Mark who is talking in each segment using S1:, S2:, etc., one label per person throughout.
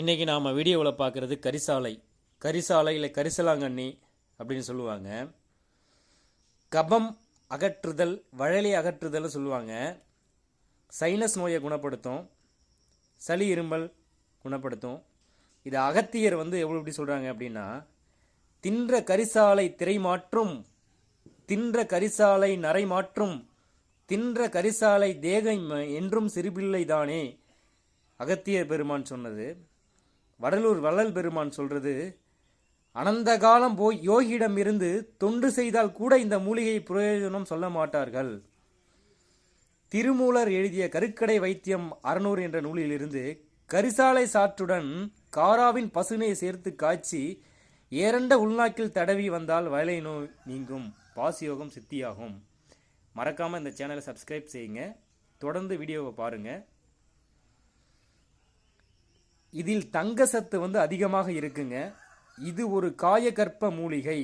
S1: இன்றைக்கி நாம் வீடியோவில் பார்க்குறது கரிசாலை. கரிசாலை இல்லை கரிசலாங்கண்ணி அப்படின்னு சொல்லுவாங்க. கபம் அகற்றுதல் வழலி அகற்றுதல்னு சொல்லுவாங்க. சைனஸ் நோயை குணப்படுத்தும். சளி இருமல் குணப்படுத்தும். இது அகத்தியர் வந்து எவ்வளோ எப்படி சொல்கிறாங்க அப்படின்னா தின்ற கரிசாலை திரை மாற்றும் தின்ற கரிசாலை நரை மாற்றும் தின்ற கரிசாலை தேகம் என்றும் சிறுபிள்ளை தானே அகத்தியர் பெருமான் சொன்னது. வடலூர் வள்ளல் பெருமான் சொல்றது அனந்த காலம் போய் யோகியிடம் இருந்து தொண்டு செய்தால் கூட இந்த மூலிகை பிரயோஜனம் சொல்ல மாட்டார்கள். திருமூலர் எழுதிய கருக்கடை வைத்தியம் அறநூறு என்ற நூலிலிருந்து கரிசாலை சாற்றுடன் காராவின் பசுனை சேர்த்து காய்ச்சி ஏரண்ட உள்நாக்கில் தடவி வந்தால் வயலை நோய் நீங்கும். பாசியோகம் சித்தியாகும். மறக்காமல் இந்த சேனலை சப்ஸ்கிரைப் செய்யுங்க. தொடர்ந்து வீடியோவை பாருங்கள் இதில் தங்க சத்து வந்து அதிகமாக இருக்குங்க. இது ஒரு காயகற்ப மூலிகை.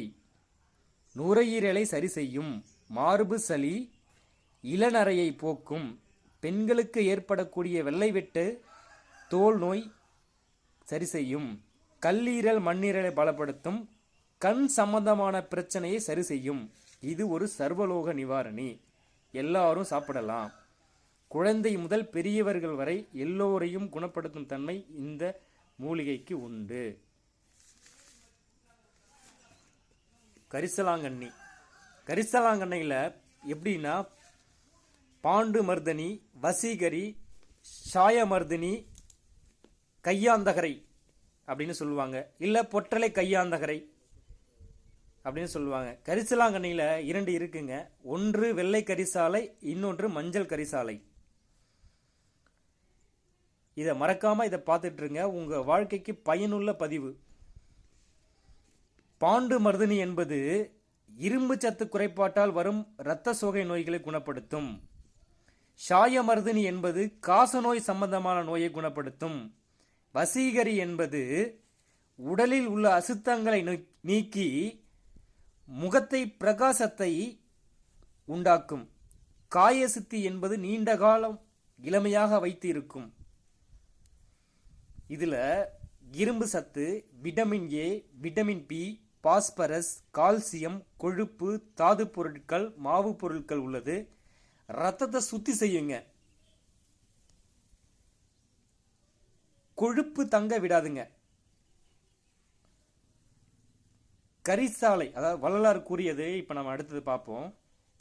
S1: நுரையீரலை சரி செய்யும். மார்பு சளி இளநரையை போக்கும். பெண்களுக்கு ஏற்படக்கூடிய வெள்ளை வெட்டு தோல் நோய் சரி செய்யும். கல்லீரல் மண்ணீரலை பலப்படுத்தும். கண் சம்பந்தமான பிரச்சனையை சரி செய்யும். இது ஒரு சர்வலோக நிவாரணி. எல்லாரும் சாப்பிடலாம். குழந்தை முதல் பெரியவர்கள் வரை எல்லோரையும் குணப்படுத்தும் தன்மை இந்த மூலிகைக்கு உண்டு. கரிசலாங்கண்ணி. கரிசலாங்கண்ணியில் எப்படின்னா பாண்டு மர்தனி வசீகரி சாயமர்தினி கையாந்தகரை அப்படின்னு சொல்லுவாங்க. இல்லை பொற்றலை கையாந்தகரை அப்படின்னு சொல்லுவாங்க. கரிசலாங்கண்ணியில் இரண்டு இருக்குங்க. ஒன்று வெள்ளை கரிசாலை இன்னொன்று மஞ்சள் கரிசாலை. இதை மறக்காமல் இதை பார்த்துட்ருங்க. உங்கள் வாழ்க்கைக்கு பயனுள்ள பதிவு. பாண்டு மருதினி என்பது இரும்பு சத்து குறைபாட்டால் வரும் இரத்த சோகை நோய்களை குணப்படுத்தும். ஷாய மருதினி என்பது காசநோய் சம்பந்தமான நோயை குணப்படுத்தும். வசீகரி என்பது உடலில் உள்ள அசுத்தங்களை நீக்கி முகத்தை பிரகாசத்தை உண்டாக்கும். காயசித்தி என்பது நீண்ட காலம் இளமையாக வைத்து இருக்கும் இதில் இரும்பு சத்து vitamin A vitamin B phosphorus calcium கொழுப்பு தாது பொருட்கள் மாவு பொருட்கள் உள்ளது. ரத்தத்தை சுத்தி செய்யுங்க. கொழுப்பு தங்க விடாதுங்க. கரிசாலை அதாவது வள்ளலார் கூறியது இப்போ நம்ம அடுத்தது பார்ப்போம்.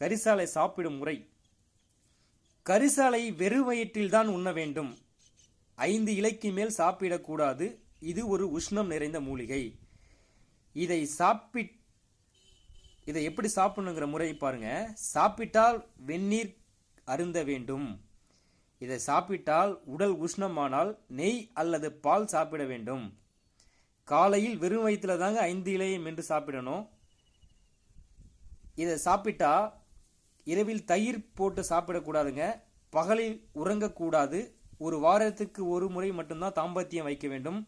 S1: கரிசாலை சாப்பிடும் முறை. கரிசாலை வெறும் வயிற்றில் தான் உண்ண வேண்டும். ஐந்து இலைக்கு மேல் சாப்பிடக்கூடாது. இது ஒரு உஷ்ணம் நிறைந்த மூலிகை. இதை சாப்பிட் இதை எப்படி சாப்பிடணுங்கிற முறை பாருங்க. சாப்பிட்டால் வெந்நீர் அருந்த வேண்டும். இதை சாப்பிட்டால் உடல் உஷ்ணமானால் நெய் அல்லது பால் சாப்பிட வேண்டும். காலையில் வெறும் வயிற்றுல தாங்க ஐந்து இலையை மென்று சாப்பிடணும். இதை சாப்பிட்டா இரவில் தயிர் போட்டு சாப்பிடக்கூடாதுங்க. பகலில் உறங்கக்கூடாது. ஒரு வாரத்துக்கு ஒரு முறை மட்டும்தான் தாம்பத்தியம் வைக்க வேண்டும்.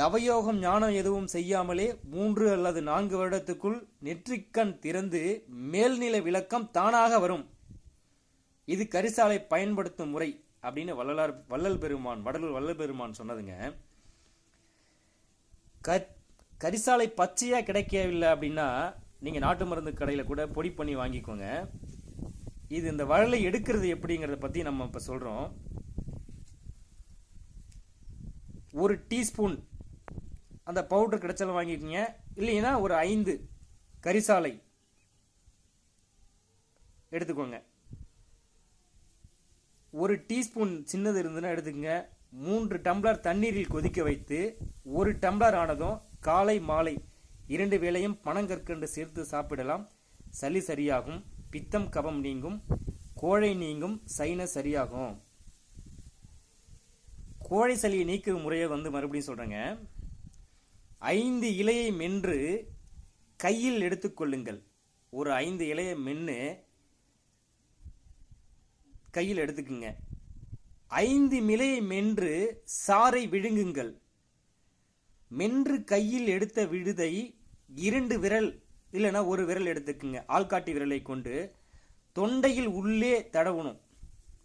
S1: தவயோகம் ஞானம் எதுவும் செய்யாமலே மூன்று அல்லது நான்கு வருடத்துக்குள் நெற்றிக்கண் திறந்து மேல்நிலை விளக்கம் தானாக வரும். இது கரிசாலை பயன்படுத்தும் முறை அப்படின்னு வள்ளலார் வள்ளல் பெருமான் வடலூர் வள்ளல் பெருமான் சொன்னதுங்க. க கரிசாலை பச்சையாக கிடைக்கவில்லை அப்படின்னா நீங்கள் நாட்டு மருந்து கடையில் கூட பொடி பண்ணி வாங்கிக்கோங்க. இது இந்த வழலை எடுக்கிறது எப்படிங்கிறத பற்றி நம்ம இப்போ சொல்கிறோம் ஒரு டீஸ்பூன் அந்த பவுடர் கிடைச்சாலும் வாங்கிக்கோங்க. இல்லைன்னா ஒரு ஐந்து கரிசாலை எடுத்துக்கோங்க. ஒரு டீஸ்பூன் சின்னது இருந்ததுன்னா எடுத்துக்கங்க. மூன்று டம்ளர் தண்ணீரில் கொதிக்க வைத்து ஒரு டம்ளர் ஆனதும் காலை மாலை இரண்டு வேளையும் பனங்கற்கண்டு சேர்த்து சாப்பிடலாம். சளி சரியாகும். பித்தம் கபம் நீங்கும் கோழை நீங்கும் சைன சரியாகும். கோழை சளியை நீக்கிற முறையை வந்து மறுபடியும் சொல்கிறேங்க ஐந்து இலையை மென்று கையில் எடுத்துக்கொள்ளுங்கள் ஒரு ஐந்து இலையை மென்று கையில் எடுத்துக்குங்க. ஐந்து மிலையை மென்று சாறை விழுங்குங்கள். மென்று கையில் எடுத்த விழுதை இரண்டு விரல் இல்லைன்னா ஒரு விரல் எடுத்துக்குங்க. ஆள்காட்டி விரலை கொண்டு தொண்டையில் உள்ளே தடவணும்.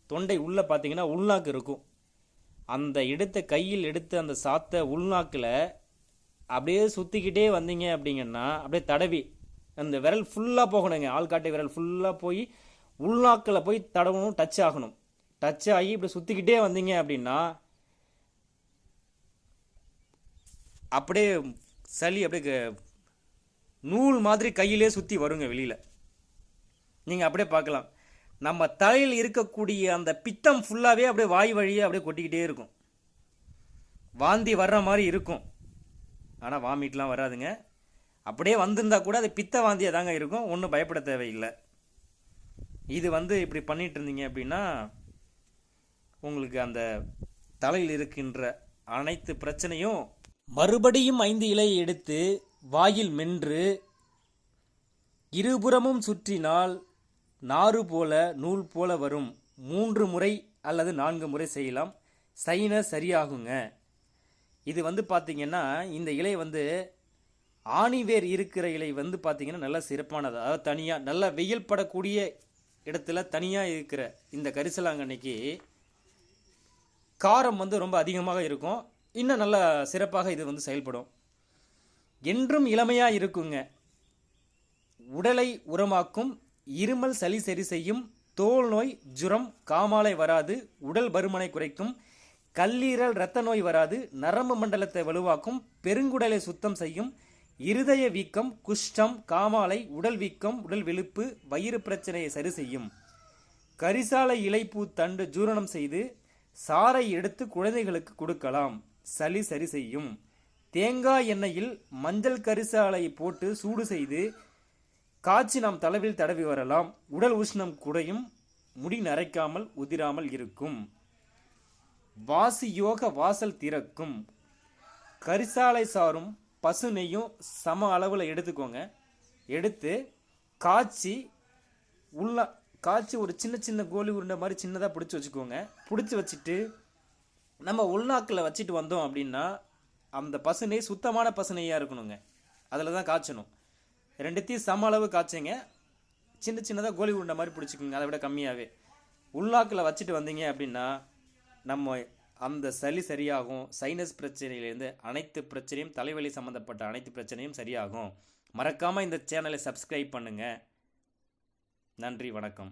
S1: தொண்டை உள்ளே பார்த்தீங்கன்னா உள்நாக்கு இருக்கும். அந்த எடுத்த கையில் எடுத்து அந்த சாத்தை உள்நாக்கில் அப்படியே சுற்றிக்கிட்டே வந்தீங்க அப்படிங்கன்னா அப்படியே தடவி அந்த விரல் ஃபுல்லாக போகணுங்க. ஆள்காட்டி விரல் ஃபுல்லாக போய் உள்நாக்கில் போய் தடவணும் டச் ஆகணும். டச் ஆகி இப்படி சுற்றிக்கிட்டே வந்தீங்க அப்படின்னா அப்படியே சளி அப்படியே க- நூல் மாதிரி கையிலே சுற்றி வருங்க வெளியில். நீங்கள் அப்படியே பார்க்கலாம். நம்ம தலையில் இருக்கக்கூடிய அந்த பித்தம் ஃபுல்லாகவே அப்படியே வாய் வழியே அப்படியே கொட்டிக்கிட்டே இருக்கும். வாந்தி வர்ற மாதிரி இருக்கும். ஆனால் வாமிட்லாம் வராதுங்க. அப்படியே வந்திருந்தா கூட அது பித்த வாந்தியாக தாங்க இருக்கும். ஒன்றும் பயப்பட தேவையில்லை. இது வந்து இப்படி பண்ணிகிட்டு இருந்தீங்க அப்படின்னா உங்களுக்கு அந்த தலையில் இருக்கின்ற அனைத்து பிரச்சனையும் மறுபடியும் ஐந்து இலையை எடுத்து வாயில் மென்று இருபுறமும் சுற்றினால் நாறு போல நூல் போல வரும். மூன்று முறை அல்லது நான்கு முறை செய்யலாம். சைன சரியாகுங்க. இது வந்து பார்த்திங்கன்னா இந்த இலை வந்து ஆணிவேர் இருக்கிற இலை வந்து பார்த்திங்கன்னா நல்ல சிறப்பானது. அதாவது தனியாக நல்ல வெயில் படக்கூடிய இடத்துல தனியாக இருக்கிற இந்த கரிசலாங்கண்ணிக்கு காரம் வந்து ரொம்ப அதிகமாக இருக்கும். இன்னும் நல்ல சிறப்பாக இது வந்து செயல்படும். என்றும் இளமையாக இருக்குங்க உடலை உரமாக்கும் இருமல் சளி சரி செய்யும் தோல் நோய் ஜுரம் காமாலை வராது உடல் பருமனை குறைக்கும் கல்லீரல் இரத்த நோய் வராது நரம்பு மண்டலத்தை வலுவாக்கும் பெருங்குடலை சுத்தம் செய்யும் இருதய வீக்கம் குஷ்டம் காமாலை உடல் வீக்கம் உடல் வெளுப்பு வயிறு பிரச்சனையை சரி செய்யும். கரிசாலை இலைப்பூ தண்டு ஜூரணம் செய்து சாறை எடுத்து குழந்தைகளுக்கு கொடுக்கலாம். சளி சரி செய்யும். தேங்காய் எண்ணெயில் மஞ்சள் கரிசாலை போட்டு சூடு செய்து காய்ச்சி நாம் தலைவில் தடவி வரலாம். உடல் உஷ்ணம் குறையும் முடி நரைக்காமல் உதிராமல் இருக்கும். வாசி யோக வாசல் திறக்கும். கரிசாலை சாரும் பசு நெய்யும் சம அளவில் எடுத்துக்கோங்க. எடுத்து காய்ச்சி உள்ள காய்ச்சி ஒரு சின்ன சின்ன கோலி உருண்டை மாதிரி சின்னதாக பிடிச்சி வச்சுக்கோங்க. பிடிச்சி வச்சுட்டு நம்ம உள்நாக்கில் வச்சுட்டு வந்தோம் அப்படின்னா அந்த பசுனை சுத்தமான பசுனையாக இருக்கணுங்க. அதில் தான் காய்ச்சணும். ரெண்டுத்தையும் சம அளவு காய்ச்சிங்க. சின்ன சின்னதாக கோலி உருண்டை மாதிரி பிடிச்சிக்கோங்க. அதை விட கம்மியாகவே உள்நாக்கில் வச்சுட்டு வந்தீங்க அப்படின்னா நம்ம அந்த சளி சரியாகும். சைனஸ் பிரச்சனையிலேருந்து அனைத்து பிரச்சனையும் தலைவலி சம்மந்தப்பட்ட அனைத்து பிரச்சனையும் சரியாகும். மறக்காமல் இந்த சேனலை சப்ஸ்கிரைப் பண்ணுங்கள் நன்றி வணக்கம்.